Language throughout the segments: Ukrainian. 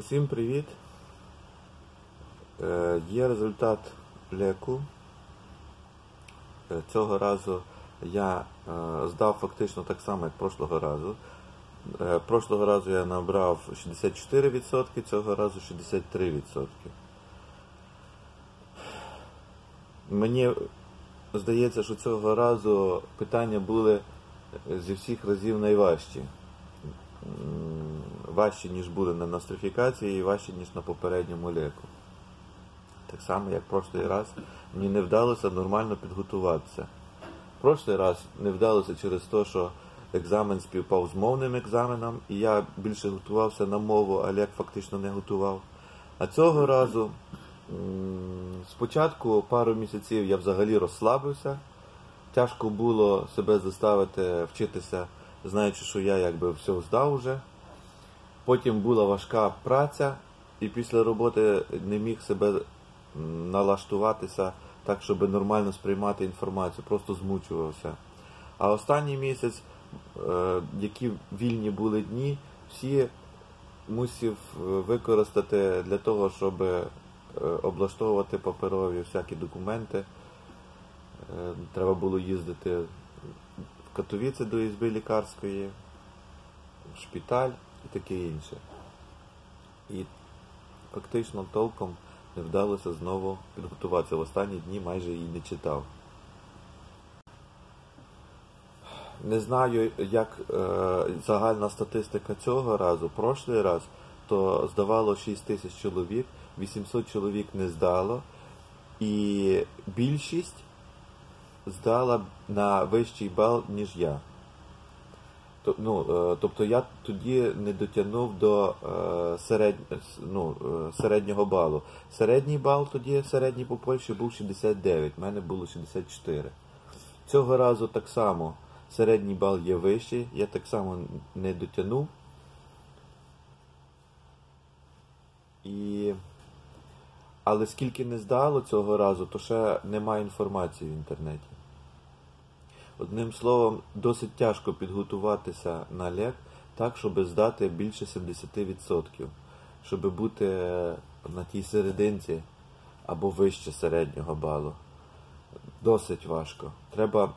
Усім привіт. Е, Є результат леку. Е, Цього разу я е, здав фактично так само, як прошлого разу. Прошлого разу я набрав 64%, цього разу 63%. Мені здається, що цього разу питання були зі всіх разів найважчі. М, Важчі, ніж були на нострифікації і важчі, ніж на попередньому леку. Так само, як прошлий раз, мені не вдалося нормально підготуватися. Прошлий раз не вдалося через те, що екзамен співпав з мовним екзаменом, і я більше готувався на мову, а лек фактично не готував. А цього разу спочатку пару місяців я взагалі розслабився. Тяжко було себе заставити вчитися, знаючи, що я якби все здав уже. Потім була важка праця, і після роботи не міг себе налаштуватися так, щоб нормально сприймати інформацію, просто змучувався. А останній місяць, е, які вільні були дні, всі мусив е, використати для того, щоб е, облаштовувати паперові всякі документи. Треба було їздити в Катовіце до ізби лікарської, в шпиталь і таке інше. І фактично толком не вдалося знову підготуватися. В останні дні майже її не читав. Не знаю, як е, загальна статистика цього разу. Прошлий раз то здавало 6 тисяч чоловік, 800 чоловік не здало, і більшість здала на вищий бал, ніж я. Ну, е, тобто я тоді не дотягнув до е, серед, ну, е, середнього балу. Середній бал тоді, середній по Польщі був 69, в мене було 64. Цього разу так само середній бал є вищий, я так само не дотягнув. І... Але скільки не здало цього разу, то ще немає інформації в інтернеті. Одним словом, досить тяжко підготуватися на лек так, щоб здати більше 70%, щоб бути на тій серединці або вище середнього балу. Досить важко. Треба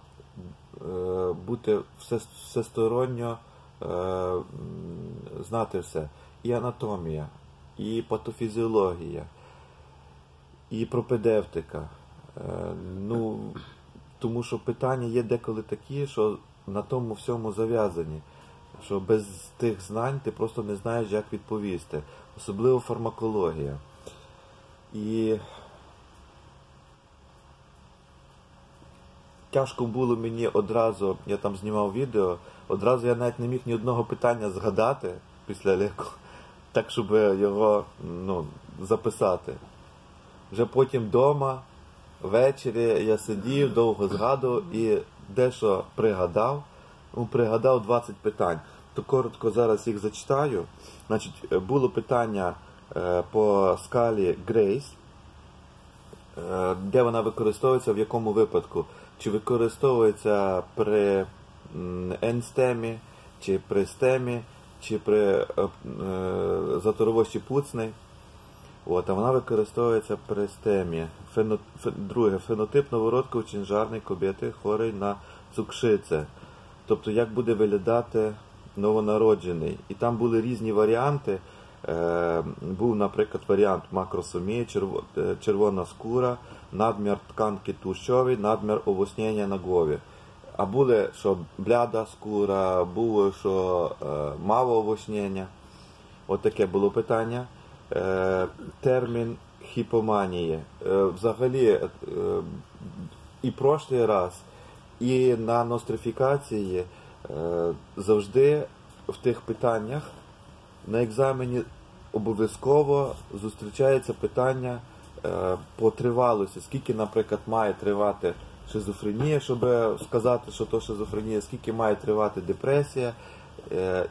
е, бути все, всесторонньо е, знати все. І анатомія, і патофізіологія, і пропедевтика. Е, ну, тому що питання є деколи такі, що на тому всьому зав'язані, що без тих знань ти просто не знаєш, як відповісти. Особливо фармакологія. І тяжко було мені одразу, я там знімав відео, одразу я навіть не міг ні одного питання згадати після леку, так, щоб його ну, записати. Вже потім вдома, ввечері я сидів, довго згадував і дещо пригадав. Ну, пригадав 20 питань. То коротко зараз їх зачитаю. Значить, було питання е, по скалі Грейс, де вона використовується, в якому випадку. Чи використовується при енстемі, чи при стемі, чи при е, е, заторовощі пуцний. От, а вона використовується при стемі. Фено, фе- друге, фенотип новородку чинжарної кобєти хворий на цукшице. Тобто, як буде виглядати новонароджений. І там були різні варіанти. Е, був, наприклад, варіант макросомії, черво, е, червона скура, надмір тканки тушової, надмір овоснення на голові. А були, що бляда скура, було, що е, мало овоснення. От таке було питання. Е, термін хіпоманії. Е, взагалі, е, і прошлий раз, і на нострифікації завжди в тих питаннях на екзамені обов'язково зустрічається питання по тривалості, скільки, наприклад, має тривати шизофренія, щоб сказати, що то шизофренія, скільки має тривати депресія.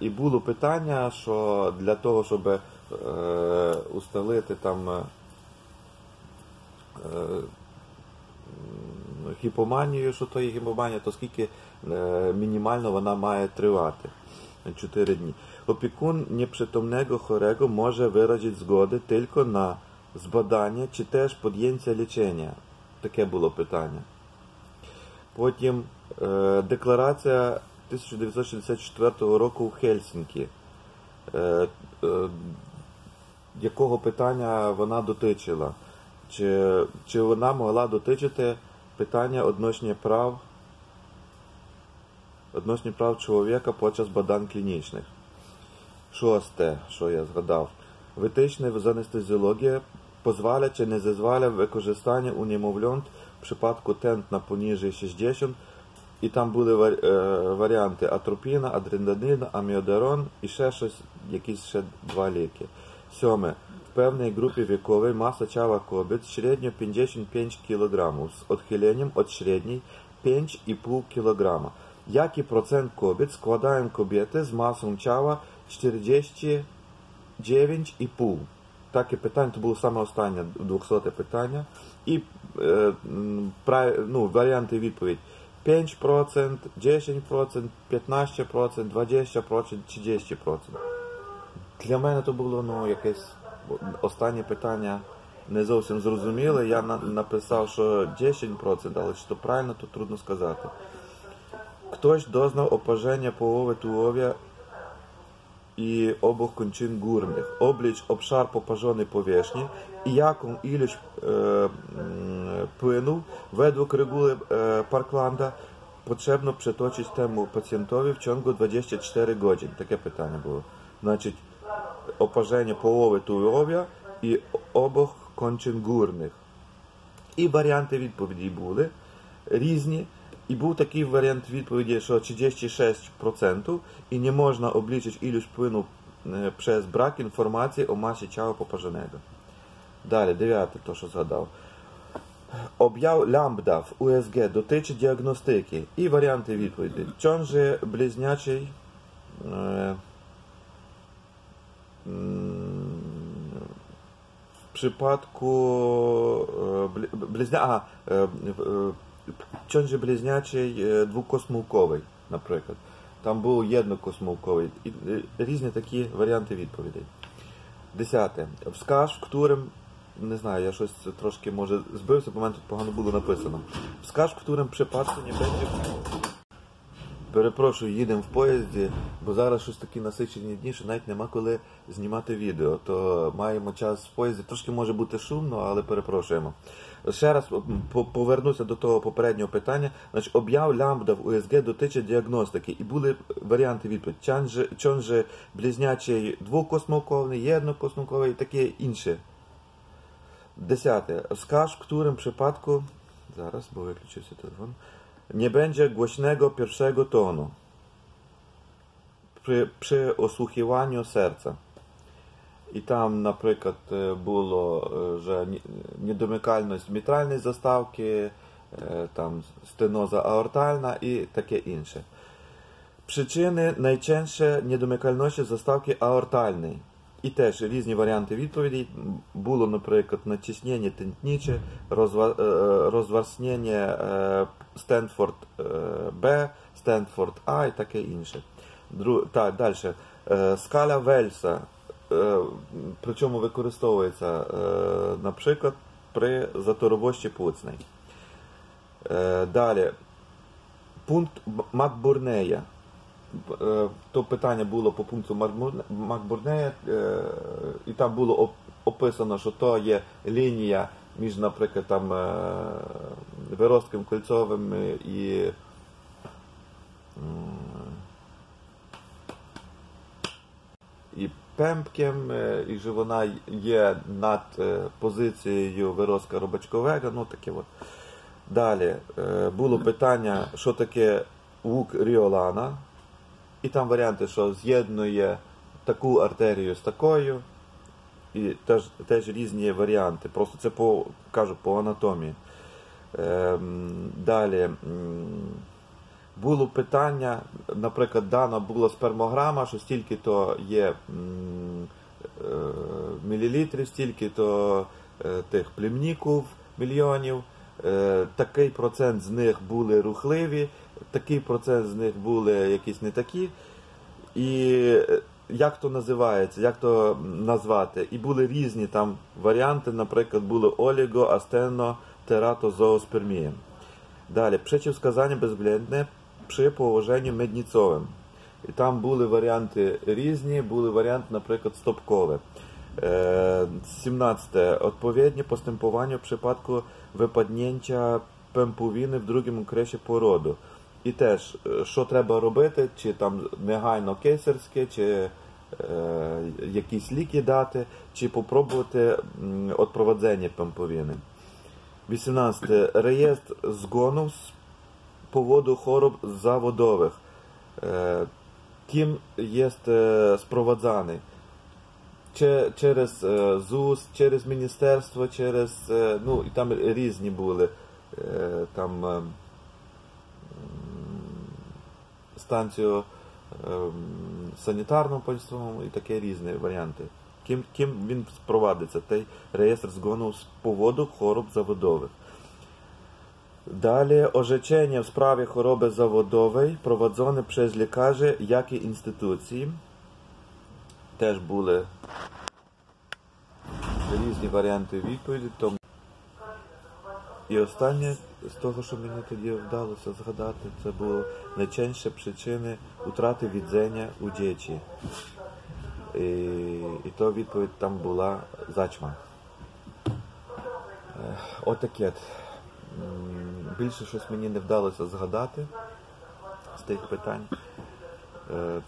І було питання, що для того, щоб е, усталити там е, гіпоманію, що то є гіпоманія, то скільки е, мінімально вона має тривати. 4 dni. Опікун непритомnego chorego може виразити згоди тільки на збадання чи теж під'ємця лічення. Таке було питання. Потім е, декларація 1964 року в Хельсінкі. Е, е, якого питання вона дотичила? Чи, чи вона могла дотичити питання одношення прав одношення прав чоловіка під час бадань клінічних? Шосте, що я згадав. Витичне з анестезіології дозволяє чи не дозволяє використання у немовлянт в przypadku тент на поніже 60 і там були е, варіанти атропіна, адреналін, аміодарон і ще щось, якісь ще два ліки. Сьоме. В певній групі віковій маса чава кобіт середньо 55 кг з відхиленням від середньої 5,5 кг. Який процент кобіт складають кобіти з масою чава 49,5? Таке питання, це було саме останнє 200 питання. І е, м, прав- ну, варіанти відповідь. 5%, 10%, 15%, 20% чи 10%. Для мене то було ну, якесь останнє питання не зовсім зрозуміле. Я на- написав, що 10%, але чи то правильно, то трудно сказати. Doznał oparzenia połowy tułowia i obu kończyn górnych. Oblicz obszar poparzony powierzchni i jaką ilość e, mm, płynu według reguły e, Parklanda potrzebno przetoczyć temu pacjentowi w ciągu 24 godzin. Takie pytanie było. Значить, oparzenie połowy tułowia i обох кончин гурних. І варіанти відповіді були різні. І був такий варіант відповіді, що 36% і не можна облічити ілюш плину е, через брак інформації о масі чава попаженого. Далі, дев'яте, то що згадав. Об'яв лямбда в УСГ дотичить діагностики і варіанти відповіді. Чон же близнячий е, w przypadku e, bli- bliznia, bliźniaczej e, dwukosmułkowej, na przykład. Там був єднокосмовковий. І різні такі варіанти відповідей. Десяте. Вскаж, в którym, не знаю, я щось трошки може збився, бо мене тут погано було написано. Вскаж, в którym przypadku не będzie Перепрошую, їдемо в поїзді, бо зараз щось такі насичені дні, що навіть нема коли знімати відео. То маємо час в поїзді. Трошки може бути шумно, але перепрошуємо. Ще раз повернуся до того попереднього питання. Значить, об'яв лямбда в УСГ дотичить діагностики. І були варіанти відповідь. Чон же, чон же близнячий двокосмоковний, єднокосмоковий і таке інше. Десяте. W którym przypadku, zaraz, bo wyключив się telefon, nie będzie głośnego pierwszego tonu przy, przy osłuchiwaniu serca. І там, наприклад, е, було е, вже ні- недомикальність мітральної заставки, е, там стеноза аортальна і таке інше. Причини найчастіше недомикальності заставки аортальної. І теж різні варіанти відповідей. Було, наприклад, натиснення тентніче, розва- е, розварснення е, Стенфорд е, Б, Стенфорд А і таке інше. Дру... Так, далі. Скаля Вельса. Причому використовується, наприклад, при заторовощі пуцний. Е, Далі. Пункт Макбурнея. Е, То питання було по пункту Макбурне- е, і там було описано, що то є лінія між, наприклад, там е, виростком кольцовим і і пемпкем, і що вона є над позицією виростка робочкового, ну таке от. Далі було питання, що таке лук Ріолана. І там варіанти, що з'єднує таку артерію з такою. І теж, теж різні варіанти. Просто це по, кажу, по анатомії. Ем, далі. Було питання, наприклад, дана була спермограма, що стільки то є е, мілілітрів, стільки то е, тих племніків, мільйонів. Е, Такий процент з них були рухливі, такий процент з них були якісь не такі. І е, як то називається, як то назвати? І були різні там варіанти, наприклад, були оліго, астено, терато, зооспермія. Далі, przeciwwskazanie bezwzględne przy położeniu mednicowym. І там були варіанти різні, були варіанти, наприклад, стопкове. Е, 17. Odpowiednie postępowanie w przypadku wypadnięcia пемпувіни в другому крещі породу. І теж, е, що треба робити, чи там негайно кесарське, чи е, якісь ліки дати, чи попробувати м, відпровадження пемпувіни. 18. Реєстр згону з поводу хвороб заводових. Е, Ким є е, спровадzaний? Че- Через е, ЗУС, через міністерство, через. Ну, і там різні були. Там е, м, станцію ем, санітарну польському і таке різні варіанти. Ким, ким він впровадиться? Той реєстр згону з поводу хвороб заводових. Далі orzeczenie w sprawie choroby zawodowej prowadzone przez lekarzy, jak i instytucji. Теж були різні варіанти відповіді. І останнє з того, що мені тоді вдалося згадати, це було найчастіше причини утрати відзення у дітей. І, і то відповідь там була зачма. Е, Отаке. Більше щось мені не вдалося згадати з тих питань. Е,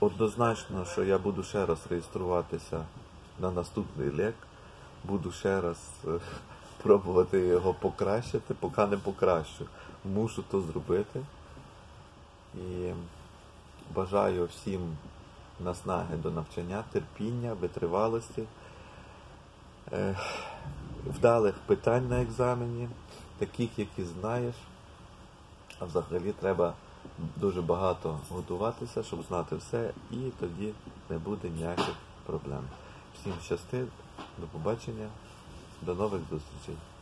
Однозначно, що я буду ще раз реєструватися на наступний лек. Буду ще раз е, пробувати його покращити, поки не покращу. Мушу то зробити. І бажаю всім наснаги до навчання, терпіння, витривалості, е, вдалих питань на екзамені, таких, які знаєш. А взагалі треба дуже багато готуватися, щоб знати все, і тоді не буде ніяких проблем. Всім щасти, до побачення, Do nowych dosyć.